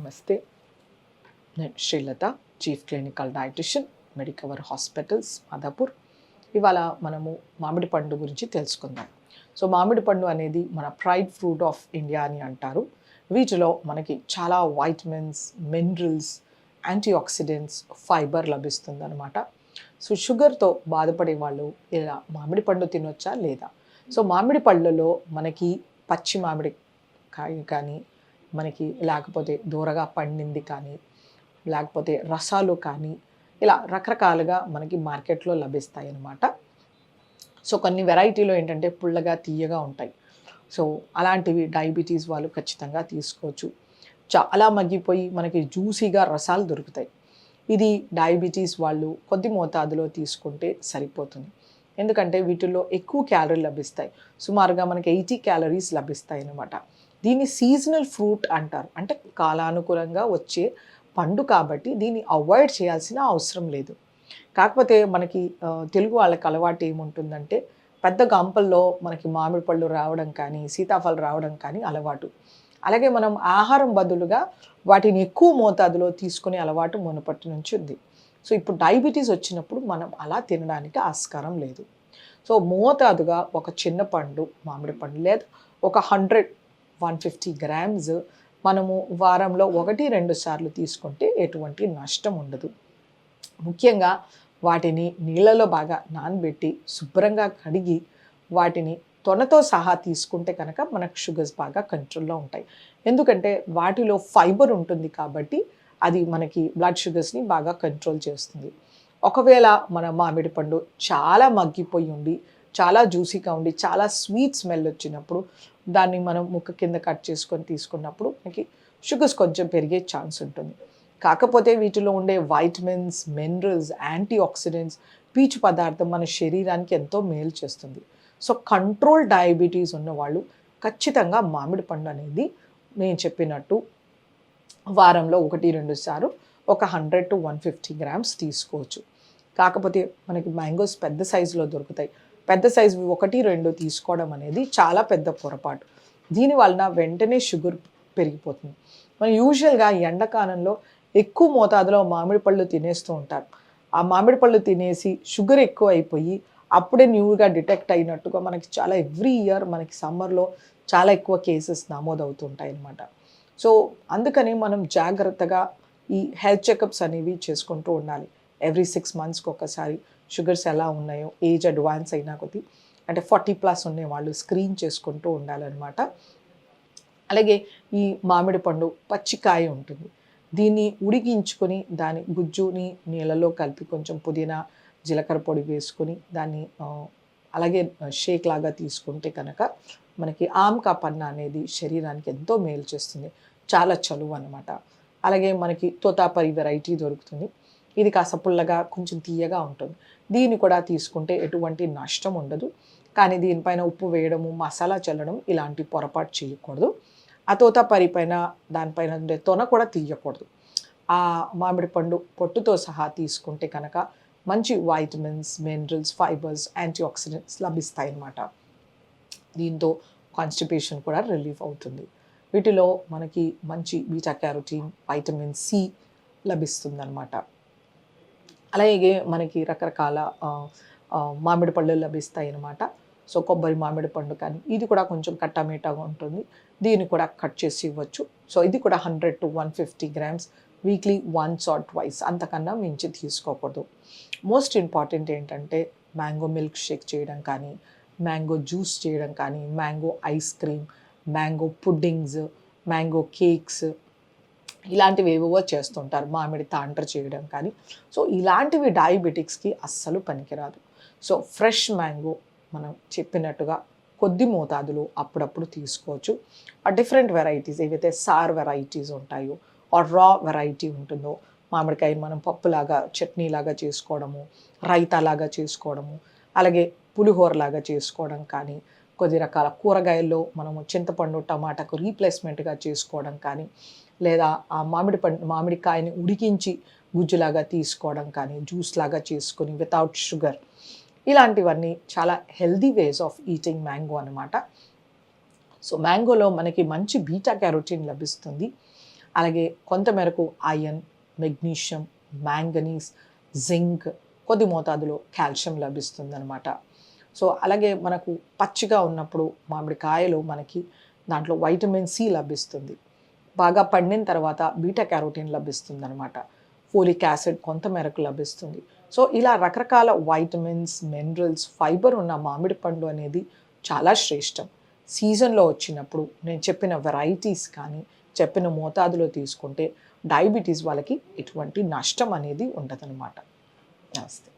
నమస్తే. నేను Srilatha chief clinical dietitian Medicover hospitals Madhapur. ఇవాళ మనము మామిడి పండు గురించి తెలుసుకుందాం. సో మామిడి పండు అనేది మన ప్రైడ్ ఫ్రూట్ ఆఫ్ ఇండియా అని అంటారు. వీటిలో మనకి చాలా vitamins minerals antioxidants fibre లభిస్తుందన్నమాట. సో షుగర్తో బాధపడే వాళ్ళు ఇలా మామిడి పండు తినొచ్చా లేదా? సో మామిడి పళ్ళలో మనకి పచ్చి మామిడి కాయ కానీ మనకి లేకపోతే దూరగా పండింది కానీ లేకపోతే రసాలు కానీ ఇలా రకరకాలుగా మనకి మార్కెట్లో లభిస్తాయి అన్నమాట సో కొన్ని వెరైటీలో ఏంటంటే పుల్లగా తీయగా ఉంటాయి. సో అలాంటివి డయాబెటీస్ వాళ్ళు ఖచ్చితంగా తీసుకోవచ్చు. చాలా మగ్గిపోయి మనకి జ్యూసీగా రసాలు దొరుకుతాయి. ఇది డయాబెటీస్ వాళ్ళు కొద్ది మోతాదులో తీసుకుంటే సరిపోతుంది. ఎందుకంటే వీటిల్లో ఎక్కువ క్యాలరీలు లభిస్తాయి. సుమారుగా మనకి ఎయిటీ క్యాలరీస్ లభిస్తాయి అన్నమాట దీన్ని సీజనల్ ఫ్రూట్ అంటారు. అంటే కాలానుకూలంగా వచ్చే పండు కాబట్టి దీన్ని అవాయిడ్ చేయాల్సిన అవసరం లేదు. కాకపోతే మనకి తెలుగు వాళ్ళకి అలవాటు ఏముంటుందంటే పెద్ద గంపల్లో మనకి మామిడి పళ్ళు రావడం కానీ సీతాఫలం రావడం కానీ అలవాటు. అలాగే మనం ఆహారం బదులుగా వాటిని ఎక్కువ మోతాదులో తీసుకునే అలవాటు మునపటి నుంచి ఉంది. సో ఇప్పుడు డయాబెటీస్ వచ్చినప్పుడు మనం అలా తినడానికి ఆస్కారం లేదు. సో మోతాదుగా ఒక చిన్న పండు మామిడి పండు లేదా ఒక హండ్రెడ్ వన్ ఫిఫ్టీ గ్రామ్స్ మనము వారంలో ఒకటి రెండు సార్లు తీసుకుంటే ఎటువంటి నష్టం ఉండదు. ముఖ్యంగా వాటిని నీళ్ళలో బాగా నానబెట్టి శుభ్రంగా కడిగి వాటిని తొనతో సహా తీసుకుంటే కనుక మనకు షుగర్స్ బాగా కంట్రోల్లో ఉంటాయి. ఎందుకంటే వాటిలో ఫైబర్ ఉంటుంది కాబట్టి అది మనకి బ్లడ్ షుగర్స్ని బాగా కంట్రోల్ చేస్తుంది. ఒకవేళ మన మామిడి పండు చాలా మగ్గిపోయి ఉండి చాలా జ్యూసీగా ఉండి చాలా స్వీట్ స్మెల్ వచ్చినప్పుడు దాన్ని మనం ముక్క కింద కట్ చేసుకొని తీసుకున్నప్పుడు మనకి షుగర్స్ కొంచెం పెరిగే ఛాన్స్ ఉంటుంది. కాకపోతే వీటిలో ఉండే వైటమిన్స్ మినరల్స్ యాంటీ ఆక్సిడెంట్స్ పీచు పదార్థం మన శరీరానికి ఎంతో మేలు చేస్తుంది. సో కంట్రోల్ డయాబెటీస్ ఉన్నవాళ్ళు ఖచ్చితంగా మామిడి పండు అనేది నేను చెప్పినట్టు వారంలో ఒకటి రెండు సార్లు ఒక hundred to one fifty grams తీసుకోవచ్చు. కాకపోతే మనకి మ్యాంగోస్ పెద్ద సైజులో దొరుకుతాయి. పెద్ద సైజు ఒకటి రెండు తీసుకోవడం అనేది చాలా పెద్ద పొరపాటు. దీని వలన వెంటనే షుగర్ పెరిగిపోతుంది. మనం యూజువల్గా ఎండాకాలంలో ఎక్కువ మోతాదులో మామిడి పళ్ళు తినేస్తూ ఉంటారు ఆ మామిడి పళ్ళు తినేసి షుగర్ ఎక్కువ అయిపోయి అప్పుడే న్యూగా డిటెక్ట్ అయినట్టుగా మనకి చాలా ఎవ్రీ ఇయర్ మనకి సమ్మర్లో చాలా ఎక్కువ కేసెస్ నమోదవుతుంటాయి అన్నమాట సో అందుకని మనం జాగ్రత్తగా ఈ హెల్త్ చెకప్స్ అనేవి చేసుకుంటూ ఉండాలి. ఎవ్రీ సిక్స్ మంత్స్కి ఒకసారి షుగర్స్ ఎలా ఉన్నాయో ఏజ్ అడ్వాన్స్ అయినా కొద్దీ అంటే ఫార్టీ ప్లస్ ఉండే వాళ్ళు స్క్రీన్ చేసుకుంటూ ఉండాలన్నమాట. అలాగే ఈ మామిడి పండు పచ్చికాయ ఉంటుంది. దీన్ని ఉడికించుకొని దాని గుజ్జుని నీళ్ళలో కలిపి కొంచెం పుదీనా జీలకర్ర పొడి వేసుకొని దాన్ని అలాగే షేక్ లాగా తీసుకుంటే కనుక మనకి ఆమ్కా పన్న అనేది శరీరానికి ఎంతో మేలు చేస్తుంది. చాలా చలువు అనమాట అలాగే మనకి తోతాపరి వెరైటీ దొరుకుతుంది. ఇది కాస్త పుల్లగా కొంచెం తీయగా ఉంటుంది. దీన్ని కూడా తీసుకుంటే ఎటువంటి నష్టం ఉండదు. కానీ దీనిపైన ఉప్పు వేయడము మసాలా చల్లడం ఇలాంటి పొరపాటు చేయకూడదు. ఆ పరిపైన దానిపైన ఉండే తొన కూడా తీయకూడదు. ఆ మామిడి పండు పొట్టుతో సహా తీసుకుంటే కనుక మంచి vitamins minerals fibres antioxidants లభిస్తాయి అన్నమాట దీంతో కాన్స్టిపేషన్ కూడా రిలీఫ్ అవుతుంది. వీటిలో మనకి మంచి బీటా క్యారోటీన్ వైటమిన్ సి లభిస్తుందన్నమాట. అలాగే మనకి రకరకాల మామిడి పళ్ళు లభిస్తాయి అన్నమాట. సో కొబ్బరి మామిడి పండు కానీ ఇది కూడా కొంచెం కట్టామీటాగా ఉంటుంది. దీన్ని కూడా కట్ చేసి ఇవ్వచ్చు. సో ఇది కూడా hundred to one fifty grams weekly once or twice. అంతకన్నా మించి తీసుకోకూడదు. మోస్ట్ ఇంపార్టెంట్ ఏంటంటే మ్యాంగో మిల్క్ షేక్ చేయడం కానీ మ్యాంగో జ్యూస్ చేయడం కానీ mango ice cream mango puddings mango cakes ఇలాంటివి ఏవేవో చేస్తుంటారు మామిడి తాండ్ర చేయడం కానీ. సో ఇలాంటివి డయాబెటిక్స్కి అస్సలు పనికిరాదు. సో ఫ్రెష్ మ్యాంగో మనం చెప్పినట్టుగా కొద్ది మోతాదులో అప్పుడప్పుడు తీసుకోవచ్చు. ఆ డిఫరెంట్ వెరైటీస్ ఏవైతే సార్ వెరైటీస్ ఉంటాయో ఆ రా వెరైటీ ఉంటుందో మామిడికాయ మనం పప్పులాగా చట్నీలాగా చేసుకోవడము రైతాలాగా చేసుకోవడము అలాగే పులిహోరలాగా చేసుకోవడం కానీ కొద్ది రకాల కూరగాయల్లో మనము చింతపండు టమాటాకు రీప్లేస్మెంట్గా చేసుకోవడం కానీ లేదా ఆ మామిడి పండు మామిడికాయని ఉడికించి గుజ్జులాగా తీసుకోవడం కానీ జ్యూస్ లాగా చేసుకొని వితౌట్ షుగర్ ఇలాంటివన్నీ చాలా healthy ways of eating mango అనమాట సో మ్యాంగోలో మనకి మంచి బీటా క్యారోటీన్ లభిస్తుంది. అలాగే కొంతమేరకు ఐరన్ మెగ్నీషియం మ్యాంగనీస్ జింక్ కొద్ది మోతాదులో కాల్షియం లభిస్తుంది అనమాట సో అలాగే మనకు పచ్చిగా ఉన్నప్పుడు మామిడికాయలు మనకి దాంట్లో వైటమిన్ సి లభిస్తుంది. బాగా పండిన తర్వాత బీటా క్యారోటీన్ లభిస్తుంది అనమాట ఫోలిక్ యాసిడ్ కొంత మేరకు లభిస్తుంది. సో ఇలా రకరకాల వైటమిన్స్ మినరల్స్ ఫైబర్ ఉన్న మామిడి పండు అనేది చాలా శ్రేష్టం. సీజన్లో వచ్చినప్పుడు నేను చెప్పిన వెరైటీస్ కానీ చెప్పిన మోతాదులో తీసుకుంటే డయాబెటీస్ వాళ్ళకి ఎటువంటి నష్టం అనేది ఉండదన్నమాట. నమస్తే.